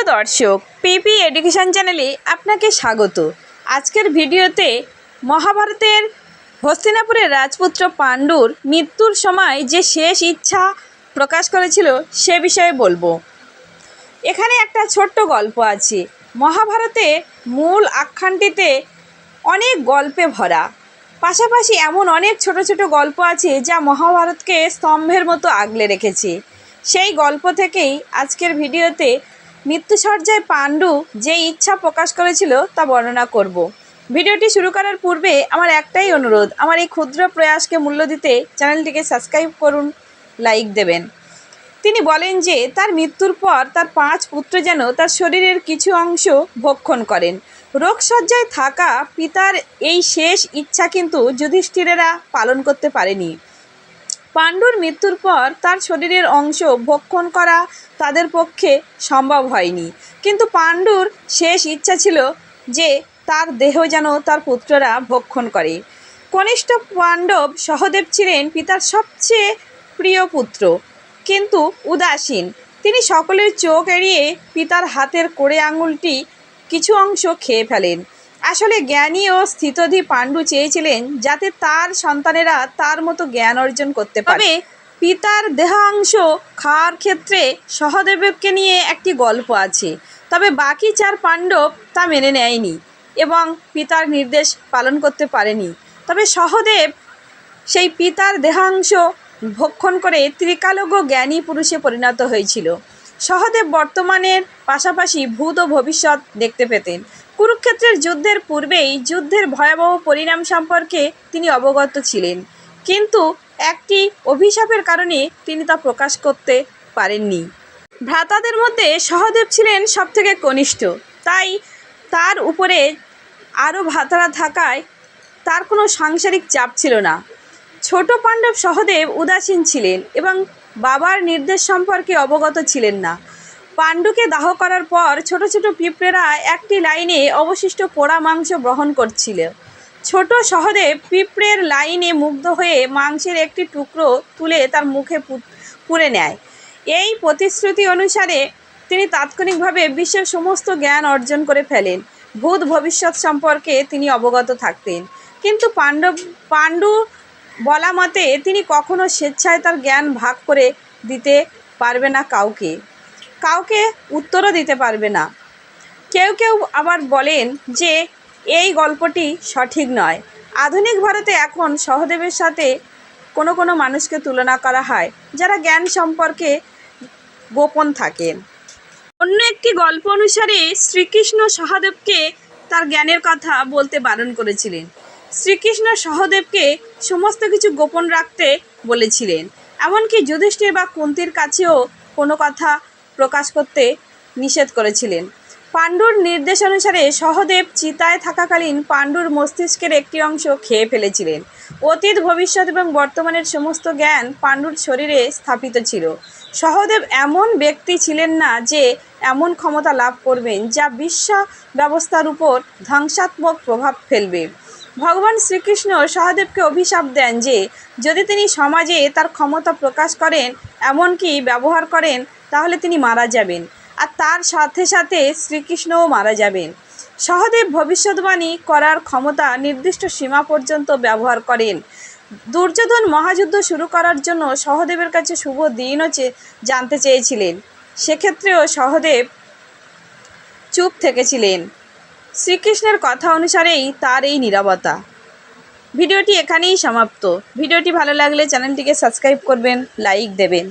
প্রিয় দর্শক, পিপি এডুকেশন চ্যানেলে আপনাকে স্বাগত। আজকের ভিডিওতে মহাভারতের হস্তিনাপুরের রাজপুত্র পাণ্ডুর মৃত্যুর সময় যে শেষ ইচ্ছা প্রকাশ করেছিল সে বিষয়ে বলব। এখানে একটা ছোট্ট গল্প আছে। মহাভারতে মূল আখ্যানটিতে অনেক গল্পে ভরা। পাশাপাশি এমন অনেক ছোট ছোট গল্প আছে যা মহাভারতকে স্তম্ভের মতো আগলে রেখেছে। সেই গল্প থেকেই আজকের ভিডিওতে মৃত্যুসজ্জায় পাণ্ডু যে ইচ্ছা প্রকাশ করেছিল তা বর্ণনা করব। ভিডিওটি শুরু করার পূর্বে আমার একটাই অনুরোধ, আমার এই ক্ষুদ্র প্রয়াসকে মূল্য দিতে চ্যানেলটিকে সাবস্ক্রাইব করুন, লাইক দেবেন। তিনি বলেন যে, তার মৃত্যুর পর তার পাঁচ পুত্র যেন তার শরীরের কিছু অংশ ভক্ষণ করেন। রোগসজ্জায় থাকা পিতার এই শেষ ইচ্ছা কিন্তু যুধিষ্ঠিরেরা পালন করতে পারেনি। পাণ্ডুর মৃত্যুর পর তার শরীরের অংশ ভক্ষণ করা তাদের পক্ষে সম্ভব হয়নি। কিন্তু পাণ্ডুর শেষ ইচ্ছা ছিল যে তার দেহ যেন তার পুত্ররা ভক্ষণ করে। কনিষ্ঠ পাণ্ডব সহদেব ছিলেন পিতার সবচেয়ে প্রিয় পুত্র, কিন্তু উদাসীন। তিনি সকলের চোখ এড়িয়ে পিতার হাতের কোড়ে আঙুলটি কিছু অংশ খেয়ে ফেলেন। আসলে জ্ঞানী ও স্থিতধী পাণ্ডু চেয়েছিলেন যাতে তার সন্তানেরা তার মতো জ্ঞান অর্জন করতে পারে। পিতার দেহাংশ খাওয়ার ক্ষেত্রে সহদেবকে নিয়ে একটি গল্প আছে। তবে বাকি চার পাণ্ডব তা মেনে নেয়নি এবং পিতার নির্দেশ পালন করতে পারেনি। তবে সহদেব সেই পিতার দেহাংশ ভক্ষণ করে ত্রিকালজ্ঞ জ্ঞানী পুরুষে পরিণত হয়েছিল। সহদেব বর্তমানের পাশাপাশি ভূত ও ভবিষ্যৎ দেখতে পেতেন। কুরুক্ষেত্রের যুদ্ধের পূর্বেই যুদ্ধের ভয়াবহ পরিণাম সম্পর্কে তিনি অবগত ছিলেন। কিন্তু একটি অভিশাপের কারণে তিনি তা প্রকাশ করতে পারেননি। ভ্রাতাদের মধ্যে সহদেব ছিলেন সবথেকে কনিষ্ঠ। তাই তার উপরে আরও ভ্রাতারা থাকায় তার কোনো সাংসারিক চাপ ছিল না। ছোট পাণ্ডব সহদেব উদাসীন ছিলেন এবং বাবার নির্দেশ সম্পর্কে অবগত ছিলেন না। পাণ্ডুকে দাহ করার পর ছোট ছোট পিঁপড়েরা একটি লাইনে অবশিষ্ট পোড়া মাংস গ্রহণ করছিল। ছোট সহদেব পিঁপড়ের লাইনে মুগ্ধ হয়ে মাংসের একটি টুকরো তুলে তার মুখে পুরে নেয়। এই প্রতিশ্রুতি অনুসারে তিনি তাৎক্ষণিকভাবে বিশ্বের সমস্ত জ্ঞান অর্জন করে ফেলেন। ভূত ভবিষ্যৎ সম্পর্কে তিনি অবগত থাকতেন। কিন্তু পাণ্ডব, পাণ্ডু বলা মতে, তিনি কখনো স্বেচ্ছায় তার জ্ঞান ভাগ করে দিতে পারবে না কাউকে। কাউকে উত্তরও দিতে পারবে না। কেউ কেউ আবার বলেন যে, এই গল্পটি সঠিক নয়। আধুনিক ভারতে এখন সহদেবের সাথে কোনো কোনো মানুষকে তুলনা করা হয়, যারা জ্ঞান সম্পর্কে গোপন থাকেন অন্য একটি গল্প অনুসারে শ্রীকৃষ্ণ সহদেবকে তার জ্ঞানের কথা বলতে বারণ করেছিলেন। শ্রীকৃষ্ণ সহদেবকে সমস্ত কিছু গোপন রাখতে বলেছিলেন। এমনকি যুধিষ্ঠির বা কুন্তির কাছেও কোনো কথা প্রকাশ করতে নিষেধ করেছিলেন। পাণ্ডুর নির্দেশ অনুসারে সহদেব চিতায় থাকাকালীন পাণ্ডুর মস্তিষ্কের একটি অংশ খেয়ে ফেলেছিলেন। অতীত, ভবিষ্যৎ এবং বর্তমানের সমস্ত জ্ঞান পাণ্ডুর শরীরে স্থাপিত ছিল। সহদেব এমন ব্যক্তি ছিলেন না যে এমন ক্ষমতা লাভ করবেন যা বিশ্ব ব্যবস্থার উপর ধ্বংসাত্মক প্রভাব ফেলবে। ভগবান শ্রীকৃষ্ণ সহদেবকে অভিশাপ দেন যে, যদি তিনি সমাজে তার ক্ষমতা প্রকাশ করেন, এমনকি ব্যবহার করেন, তাহলে তিনি মারা যাবেন। আর তার সাথে সাথে শ্রীকৃষ্ণও মারা যাবেন। সহদেব ভবিষ্যৎবাণী করার ক্ষমতা নির্দিষ্ট সীমা পর্যন্ত ব্যবহার করেন। দুর্যোধন মহাযুদ্ধ শুরু করার জন্য সহদেবের কাছে শুভ দিনও জানতে চেয়েছিলেন। সেক্ষেত্রেও সহদেব চুপ থেকেছিলেন। শ্রীকৃষ্ণের কথা অনুসারেই তার এই নীরবতা। ভিডিওটি এখানেই সমাপ্ত। ভিডিওটি ভালো লাগলে চ্যানেলটিকে সাবস্ক্রাইব করবেন, লাইক দেবেন।